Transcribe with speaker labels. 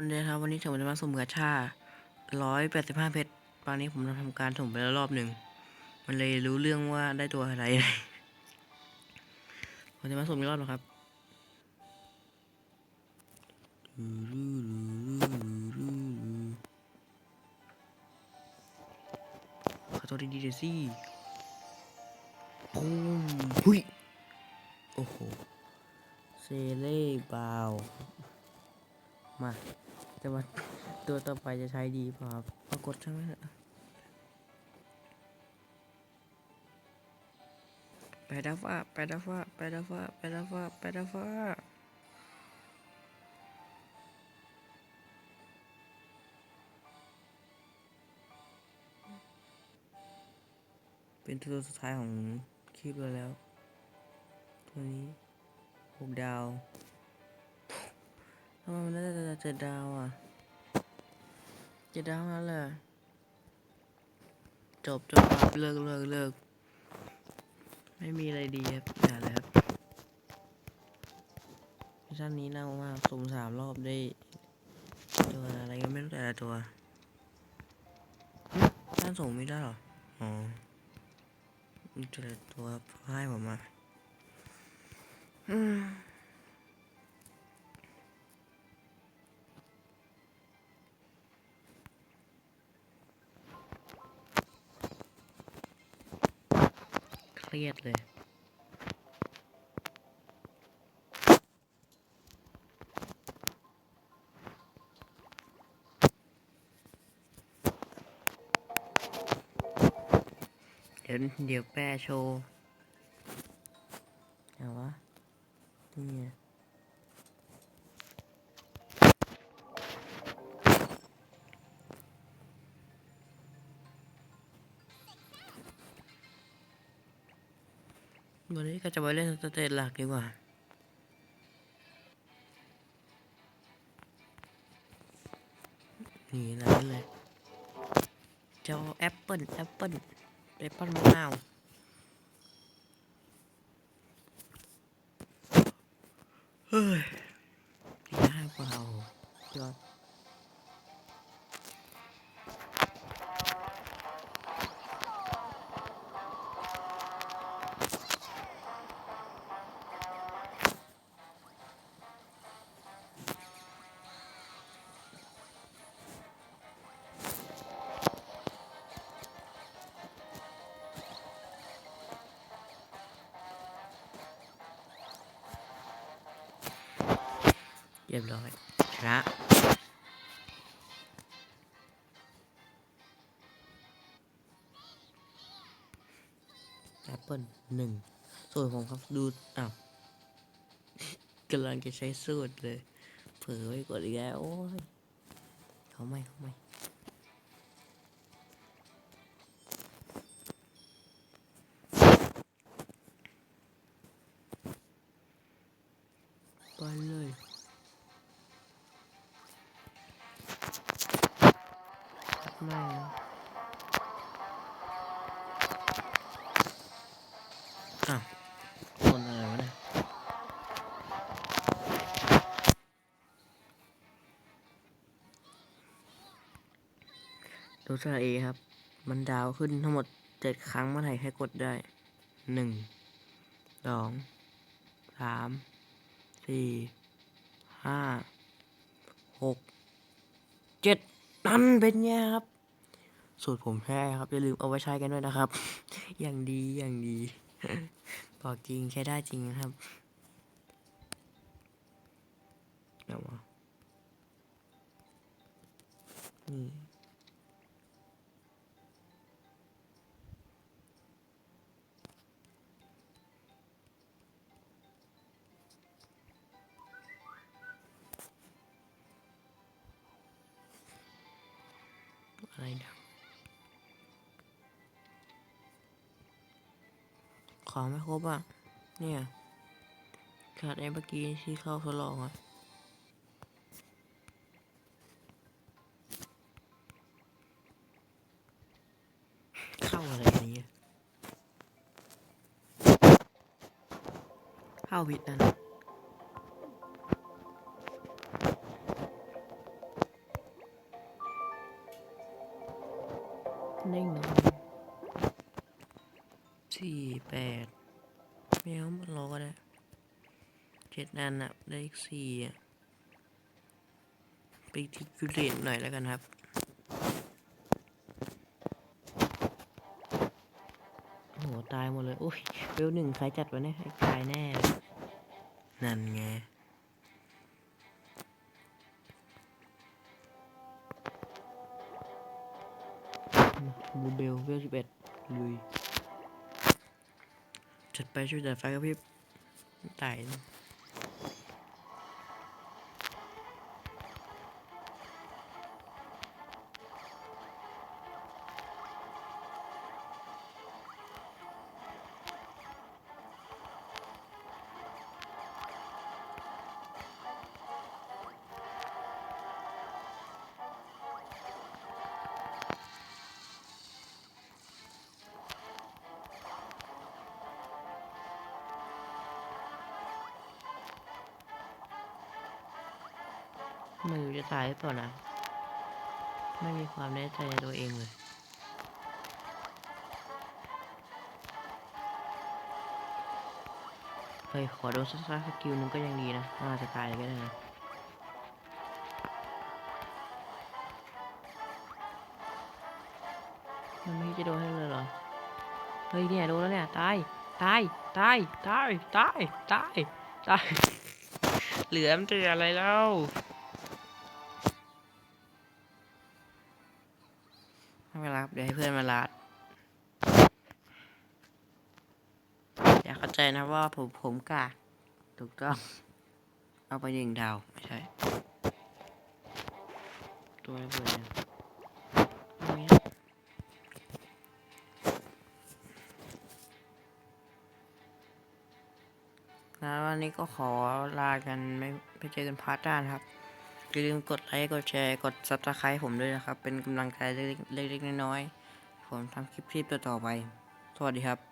Speaker 1: คนเลยครับ วันนี้ผมจะมาสุ่มกาชาร้อยแปดสิบห้าเพชรตอนนี้ผมทำการสุ่มไปแล้วรอบหนึ่ง มันเลยรู้เรื่องว่าได้ตัวอะไร ผมจะมาสุ่มอีกรอบนะครับขอตัวดีๆเดี๋ยวสิปุ้มหุยโอ้โห เซเล่บาว มา แต่ว่าตัวต่อไปจะใช้ดีเปล่าครับปรากฏช่างมันะไปดาฟ้าไปดาฟ้าไปดาฟ้าไปดาฟ้าไปดาฟ้าเป็นตัวสุดท้ายของคลิปเราแล้ว ตัวนี้หกดาว ทำไมมันได้แต่เจ็ดดาวอะเจ็ดดาวนั่นแหละจบจบครับเลิกเลิกเลิกไม่มีอะไรดีครับอย่าเลยครับมิชชั่นนี้เน่ามากสุ่มสามรอบได้ตัวอะไรก็ไม่รู้แต่ละตัวท่านส่งไม่ได้หรอ อ๋อมีแต่ละตัวครับให้ผมมาอืม เครียดเลย เดี๋ยวเดี๋ยวแปรโชว์เอาวะนี่ วันนี้ก็จะไปเล่นสเตจหลักดีกว่า นี่นั่นเลยเจ้าแอปเปิลแอปเปิลแอปเปิลมะนาวเฮ้ยย รียบร้อยครับแอปเปิลหนึ่งส่วนผมครับดูอ้าวกำลังจะใช้สูตรเลย เผลอไว้กดอีกแล้วโอ้ยเขาไม่เขาไม่ ไม่นะอ้าวคนอะไรวะเนี่ยตัวสระเอครับ มันดาวขึ้นทั้งหมดเจ็ดครั้งเมื่อไหร่ให้กดได้หนึ่งสองสามสี่ห้าหกเจ็ด นั่นเป็นไงครับ สูตรผมแช่ครับ อย่าลืมเอาไว้ใช้กันด้วยนะครับ อย่างดีอย่างดีบอกจริงใช้ได้จริงนะครับเอาวะนี่ ไรนะของไม่ครบอะ เนี่ยขาดไอ้เมื่อกี้ที่เข้าทดลองอะเข้าอะไรอย่างเงี้ยเข้าผิดนั่น สี่แปดไม่เอามันรอก็ได้เจ็ดอันอะได้อีกสี่อะไปที่ฟิเลตหน่อยแล้วกันครับโหตายหมดเลยโอ้ยเวลหนึ่งใครจัดวะเนี่ยให้ตายแน่เลยนั่นไงมาบูเบลเวลสิบเอ็ดลุย จัดไปช่วยจัดไฟกับพี่ตายนะ ไม่รู้จะตายหรือเปล่านะ ไม่มีความแน่ใจในตัวเองเลยเฮ้ยขอโดนสักสกิลหนึงก็ยังดีนะน่าจะตายก็ได้นะมันไม่จะโดนให้เลยเหรอ เฮ้ยเนี่ยโดนแล้วเนี่ยตายตายตายตายตายตายตายเหลือมันจะอะไรแล้ว ไม่รับ เดี๋ยวให้เพื่อนมาลาดอย่าเข้าใจนะว่าผมผมกาถูกต้อง เอาไปหนึ่งดาว ไม่ใช่ ตัวระเบิดเนี่ยเอาอย่างเงี้ยแล้ววันนี้ก็ขอลากันไม่ไปเจอกันพาร์ทหน้านะครับ อย่าลืมกดไลค์กดแชร์กด s u b สไครต์ผมด้วยนะครับ เป็นกำลังใจเล็กๆเล็กๆน้อยๆผมทำคลิปๆต่อๆไป สวัสดีครับ